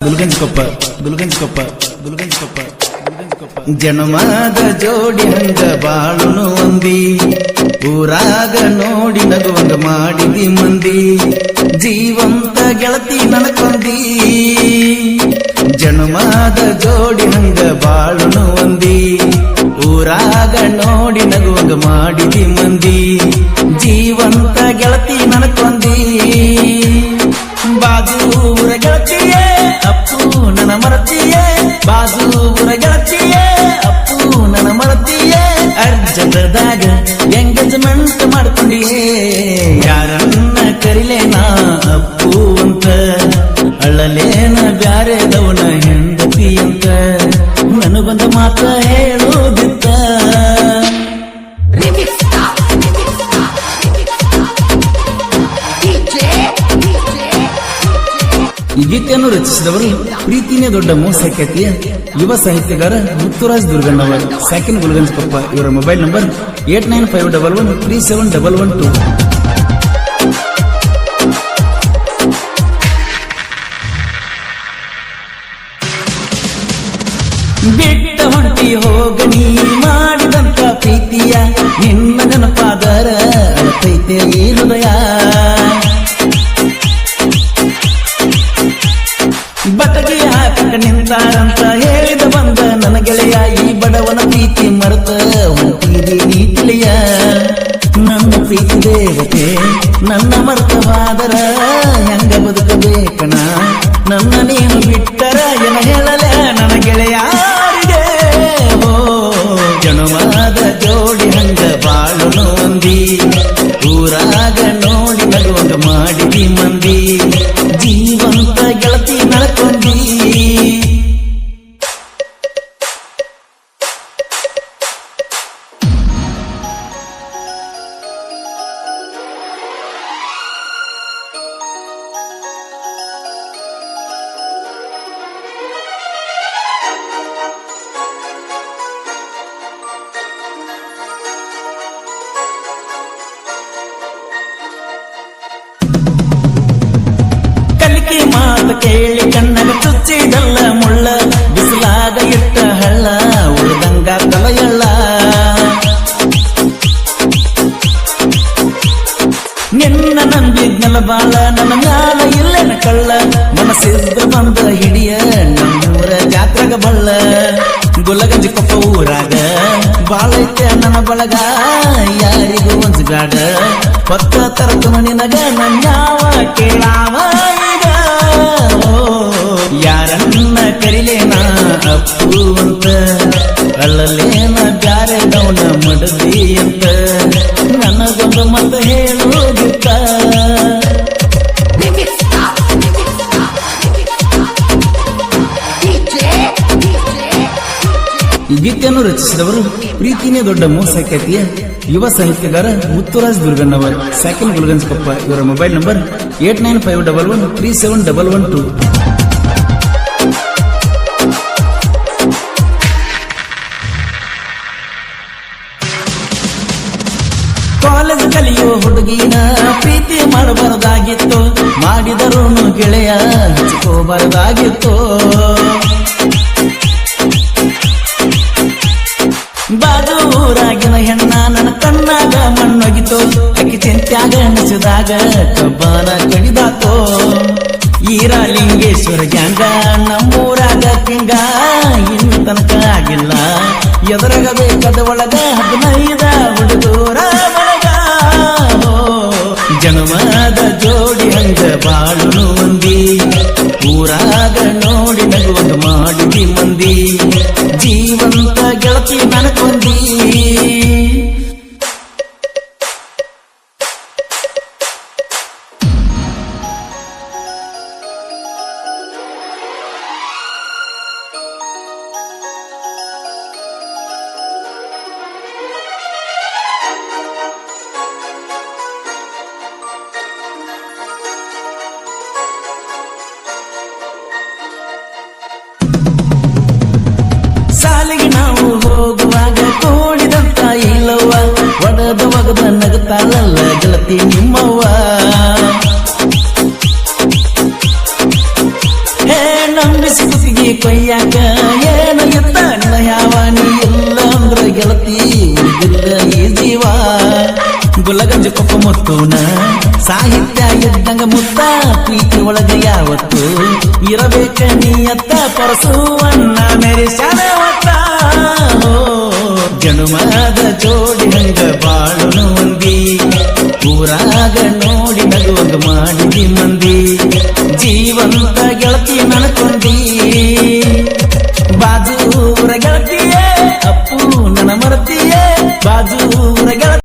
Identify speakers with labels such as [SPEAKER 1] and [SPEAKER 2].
[SPEAKER 1] ಗುಲ್ಗಂಜ್ ಕೊಪ್ಪ ಗುಲ್ಗಂಜ್ ಕೊಪ್ಪ ಗುಲ್ಗಂಜ್ ಕೊಪ್ಪ ಜನ್ಮದ ಜೋಡಿ ಹಂಗ ಬಾಳುನು ಒಂದಿ. ಊರಾಗ ನೋಡಿ ನಗುವಂಗ ಮಾಡಿದಿ ಮಂದಿ. ಜೀವಂತ ಗೆಳತಿ ನನಕೊಂದಿ ಜನ್ಮದ ಜೋಡಿ ಹಂಗ ಬಾಳುನು ಒಂದಿ. ಊರಾಗ ನೋಡಿ ನಗುವಂಗ ಮಾಡಿದಿ ಮಂದಿ. ಜೀವಂತ ಗೆಳತಿ ನನಕೊಂದಿ ಬಾಜು ಊರ ಗೆಳತಿಯೇ. ನನ್ನ ಈ ಗೀತೆಯನ್ನು ರಚಿಸಿದವರು ಪ್ರೀತಿನೇ ದೊಡ್ಡ ಮೋಸ ಖ್ಯಾತಿಯ ಯುವ ಸಾಹಿತ್ಯಗಾರ ಮುತ್ತುರಾಜ್ ದುರ್ಗಣ್ಣವರ್. ಸೆಕೆಂಡ್ ಗುಲ್ಗಂಜ್ ಇವರ mobile number eight nine five double one three seven double one two. ಬಿಟ್ಟ ಹೊಂಟಿ ಹೋಗನಿ ಮಾಡಿದಂತ ಪ್ರೀತಿಯ ನಿನ್ನ ನೆನಪಾದರ ಪ್ರೀತಿಯ ಏನು ಹೃದಯ. ನಿಂತಾರಂತ ಹೇಳಿದ ಬಂದ ನನ್ನ ಗೆಳೆಯ ಈ ಬಡವನ ಪ್ರೀತಿ ಮರೆತ ಹೊಂಟಿದಿ ನೀ ನನ್ನ ಪ್ರೀತಿ ದೇವತೆ, ನನ್ನ ಮರ್ತವಾದರ ಹೆಂಗ ಬದುಕಬೇಕಣ? ನನ್ನ ನೀನು ಬಿಟ್ಟರ ಎನ ಹೇಳಲೆ ನನ್ನ ಗೆಳೆಯಾರಿಗೆ ಓ ಜನವಾದ ಜೋಡಿ ಹಂಗ ಬಾಳು ಒಂದಿ ಊರಾಗ ನೋಡಿ ನಗುವಂಗ ಮಾಡಿದಿ ಮಂದಿ. ಕೇಳಿ ಕಣ್ಣಗ ಚುಚ್ಚಿದಲ್ಲ ಮುಳ್ಳ. ಬಿಸಿಲಾಗ ಇಟ್ಟ ಹಳ್ಳ, ಉಳ್ದಂಗ ತಲೆಯಲ್ಲ. ನಿನ್ನ ನಂಬಿದ್ನಲ್ಲ ಬಾಳ, ನನ್ನ ಮ್ಯಾಲ ಇಲ್ಲೇನ ಕಳ್ಳ. ಮನಸ್ಸಿದ್ದ ಬಂದ ಹಿಡಿಯ ನಮ್ಮೂರ ಜಾತ್ರೆಗ ಬಳ್ಳ. ಗುಲಗಂಜಿ ಕೊಪ್ಪ ಊರಾಗ, ಬಾಳೈತೆ ನನ್ನ ಬಳಗ. ಯಾರಿಗೂ ಒಂದ್ಗಾಡ ಹೊತ್ತ ತರಕ ನಿನಗ ನನ್ಯಾವ ಕೇಳಾವ. ಯಾರನ್ನ ಕರಿಲೇನ ಅಪ್ಪು ಅಂತ? ಅಲ್ಲಲೇನ ಬ್ಯಾರೆ ಗೌನ ಮಡದಿ ಅಂತ? ನನಗೊಂದು ಮತ
[SPEAKER 2] DJ,
[SPEAKER 1] ಈ ಗೀತೆಯನ್ನು ರಚಿಸಿದವರು ಪ್ರೀತಿನೇ ದೊಡ್ಡ ಮೋಸ ಖ್ಯಾತಿಯ ಯುವ ಸಾಹಿತ್ಯಗಾರ ಮುತ್ತುರಾಜ್ ದುರ್ಗಣ್ಣವರ್. ಸೆಕೆಂಡ್ ಗುಲ್ಗನ್ಸ್ ಕೊಪ್ಪ ಇವರ mobile number eight nine five double one three seven double one two college ಕಲಿಯೋ ಹುಡುಗಿನ ಪ್ರೀತಿ ಮಾಡಬಾರದಾಗಿತ್ತು. ಮಾಡಿದರೂ ಗೆಳೆಯ ಹಚ್ಕೋಬಾರದಾಗಿತ್ತು. ಮಣ್ಣೊಗಿತು ಅಕ್ಕಿ ಚಿಂತ್ಯಾಗ ಅನಿಸಿದಾಗ ಕಬ್ಬನ ಕಡಿದಾತೋ. ಈರಾಲಿಂಗೇಶ್ವರ ಗ್ಯಾಂಗ, ನಮ್ಮೂರಾಗ ತಿಂಗ ಇನ್ನು ತನಕ ಆಗಿಲ್ಲ. ಎದುರಾಗ ಬೇಕಾದ ಒಳಗ ಹದಿನೈದ ಸಾಲಿಗೆ ನಾವು ಹೋಗುವಾಗ ಕೂಡಿದಂತ ಇಲ್ಲವ್ವ. ಒಡದ ಒಗದ ನಗುತ್ತಾಳಲ್ಲ ಗೆಳತಿ ನಿಮ್ಮವ್ವ. ನಂಬಿಸಿ ಕುಸಿಗೆ ಕೊಯ್ಯಾಕ ಏನು ಎತ್ತ? ಯಾವ ನೀ ಇಲ್ಲ ಅಂದ್ರ ಗೆಳತಿ ಈ ಜೀವ. ಗುಲಗಂಜ ಕೊಪ್ಪ ಮುತ್ತುನ, ಸಾಹಿತ್ಯ ಇದ್ದಂಗ ಮುತ್ತ, ಪ್ರೀತಿ ಒಳಗ ಯಾವತ್ತು ಇರಬೇಕ ನೀ ನೀಯತ್ತ ಪರಸುವನ್ನ ಜನುಮದ ಜೋಡಿ ಹಂಗ ಬಾಳುನು ಮಂದಿ ಊರಾಗ ನೋಡಿ ನಗುವಂಗ ಮಾಡಿದಿ ಮಂದಿ. ಜೀವಂತ ಗೆಳತಿ ನನ್ಕೊಂಡಿ